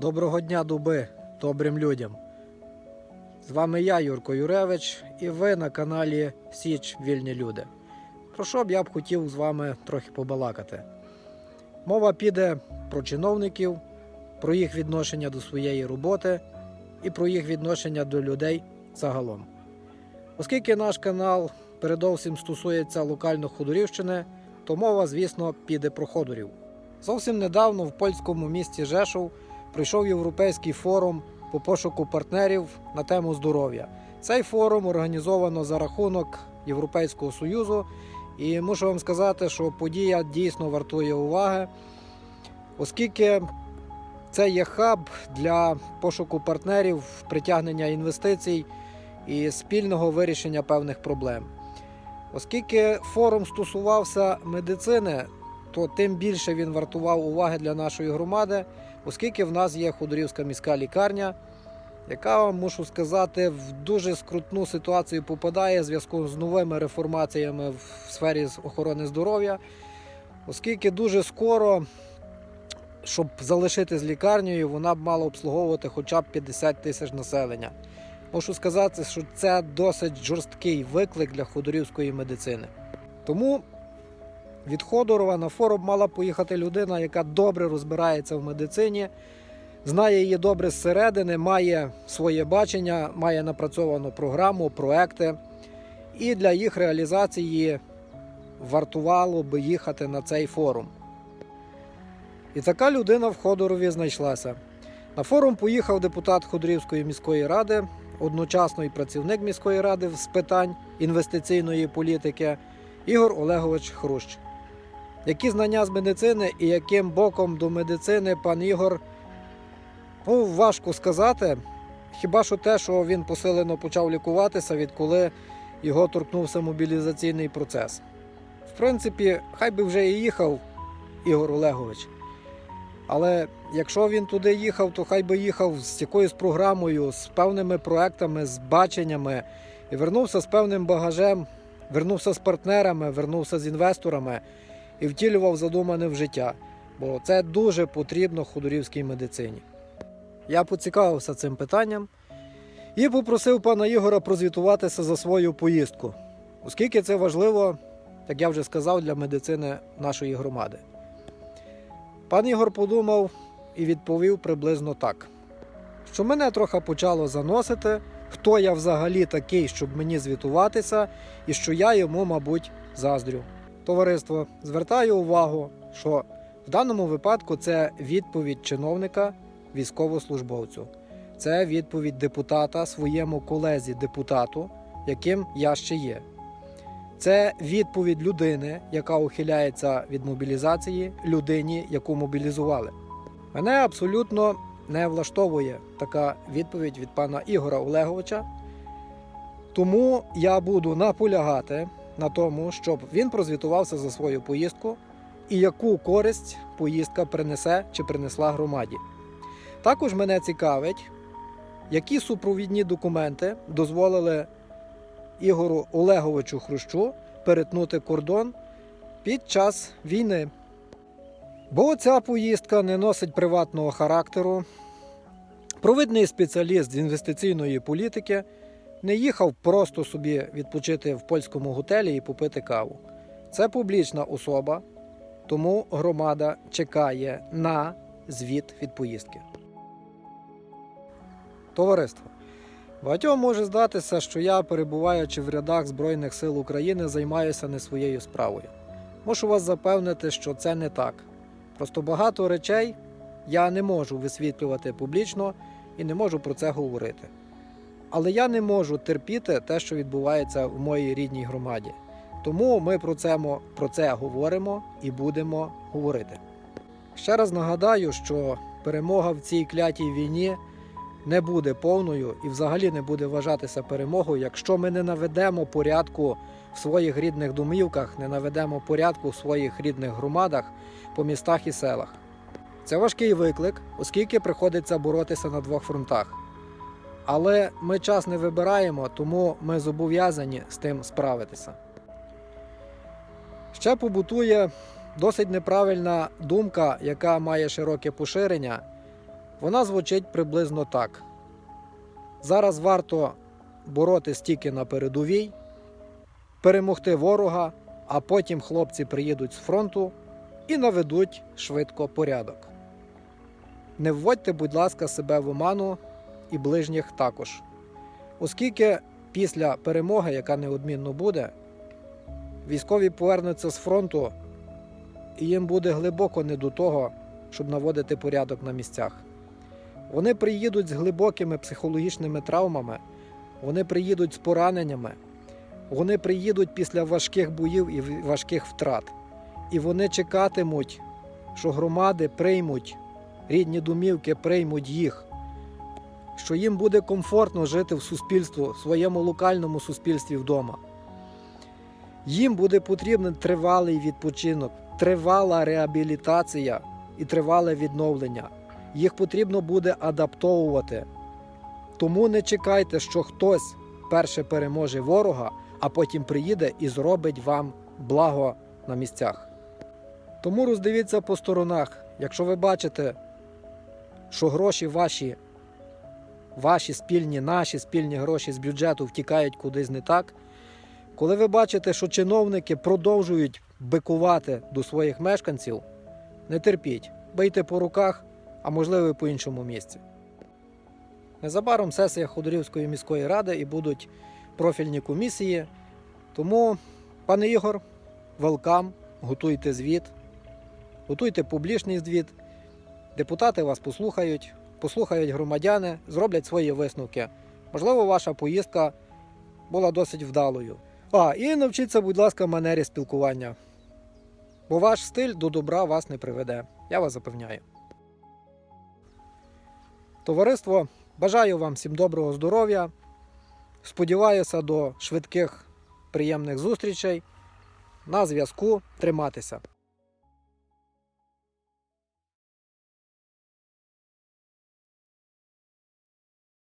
Доброго дня, дуби, добрим людям. З вами я, Юрко Юревич, і ви на каналі Січ Вільні Люди. Про що б я б хотів з вами трохи побалакати? Мова піде про чиновників, про їх відношення до своєї роботи і про їх відношення до людей загалом. Оскільки наш канал передовсім стосується локально Ходорівщини, то мова, звісно, піде про ходорів. Зовсім недавно в польському місті Жешов прийшов європейський форум по пошуку партнерів на тему здоров'я. Цей форум організовано за рахунок Європейського Союзу, і мушу вам сказати, що подія дійсно вартує уваги, оскільки це є хаб для пошуку партнерів, притягнення інвестицій і спільного вирішення певних проблем. Оскільки форум стосувався медицини, то тим більше він вартував уваги для нашої громади, оскільки в нас є Ходорівська міська лікарня, яка, мушу сказати, в дуже скрутну ситуацію попадає в зв'язку з новими реформаціями в сфері охорони здоров'я, оскільки дуже скоро, щоб залишити з лікарнею, вона б мала обслуговувати хоча б 50 тисяч населення. Можу сказати, що це досить жорсткий виклик для ходорівської медицини. Тому від Ходорова на форум мала поїхати людина, яка добре розбирається в медицині, знає її добре зсередини, має своє бачення, має напрацьовану програму, проекти. І для їх реалізації вартувало би їхати на цей форум. І така людина в Ходорові знайшлася. На форум поїхав депутат Ходорівської міської ради, одночасно і працівник міської ради з питань інвестиційної політики Ігор Олегович Хрущ. Які знання з медицини і яким боком до медицини пан Ігор, ну, важко сказати. Хіба що те, що він посилено почав лікуватися, відколи його торкнувся мобілізаційний процес. В принципі, хай би вже і їхав Ігор Олегович. Але якщо він туди їхав, то хай би їхав з якоюсь програмою, з певними проектами, з баченнями і вернувся з певним багажем, вернувся з партнерами, вернувся з інвесторами і втілював задумане в життя. Бо це дуже потрібно ходорівській медицині. Я поцікавився цим питанням і попросив пана Ігора прозвітуватися за свою поїздку, оскільки це важливо, як я вже сказав, для медицини нашої громади. Пан Ігор подумав і відповів приблизно так: що мене трохи почало заносити, хто я взагалі такий, щоб мені звітуватися, і що я йому, мабуть, заздрю. Товариство, звертаю увагу, що в даному випадку це відповідь чиновника військовослужбовцю. Це відповідь депутата своєму колезі депутату, яким я ще є. Це відповідь людини, яка ухиляється від мобілізації, людині, яку мобілізували. Мене абсолютно не влаштовує така відповідь від пана Ігора Олеговича. Тому я буду наполягати на тому, щоб він прозвітувався за свою поїздку і яку користь поїздка принесе чи принесла громаді. Також мене цікавить, які супровідні документи дозволили Ігору Олеговичу Хрущу перетнути кордон під час війни. Бо ця поїздка не носить приватного характеру. Провидний спеціаліст з інвестиційної політики не їхав просто собі відпочити в польському готелі і попити каву. Це публічна особа, тому громада чекає на звіт від поїздки. Товариство. Багатьом може здатися, що я, перебуваючи в рядах Збройних сил України, займаюся не своєю справою. Мушу вас запевнити, що це не так. Просто багато речей я не можу висвітлювати публічно і не можу про це говорити. Але я не можу терпіти те, що відбувається в моїй рідній громаді. Тому ми про це, про це говоримо і будемо говорити. Ще раз нагадаю, що перемога в цій клятій війні не буде повною і взагалі не буде вважатися перемогою, якщо ми не наведемо порядку в своїх рідних домівках, не наведемо порядку в своїх рідних громадах по містах і селах. Це важкий виклик, оскільки приходиться боротися на двох фронтах. Але ми час не вибираємо, тому ми зобов'язані з тим справитися. Ще побутує досить неправильна думка, яка має широке поширення, Вона звучить приблизно так. Зараз варто боротись тільки на передовій, перемогти ворога, а потім хлопці приїдуть з фронту і наведуть швидко порядок. Не вводьте, будь ласка, себе в оману і ближніх також. Оскільки після перемоги, яка неодмінно буде, військові повернуться з фронту, і їм буде глибоко не до того, щоб наводити порядок на місцях. Вони приїдуть з глибокими психологічними травмами, вони приїдуть з пораненнями, вони приїдуть після важких боїв і важких втрат. І вони чекатимуть, що громади приймуть рідні домівки, приймуть їх, що їм буде комфортно жити в суспільстві, в своєму локальному суспільстві вдома. Їм буде потрібен тривалий відпочинок, тривала реабілітація і тривале відновлення. Їх потрібно буде адаптовувати. Тому не чекайте, що хтось перше переможе ворога, а потім приїде і зробить вам благо на місцях. Тому роздивіться по сторонах. Якщо ви бачите, що гроші ваші, ваші спільні, наші спільні гроші з бюджету втікають кудись не так, коли ви бачите, що чиновники продовжують бикувати до своїх мешканців, не терпіть, бийте по руках, а можливо і по іншому місці. Незабаром сесія Ходорівської міської ради і будуть профільні комісії. Тому, пане Ігор, велкам, готуйте звіт, готуйте публічний звіт. Депутати вас послухають, послухають громадяни, зроблять свої висновки. Можливо, ваша поїздка була досить вдалою. А, і навчіться, будь ласка, манері спілкування. Бо ваш стиль до добра вас не приведе. Я вас запевняю. Товариство, бажаю вам всім доброго здоров'я. Сподіваюся до швидких приємних зустрічей. На зв'язку триматися.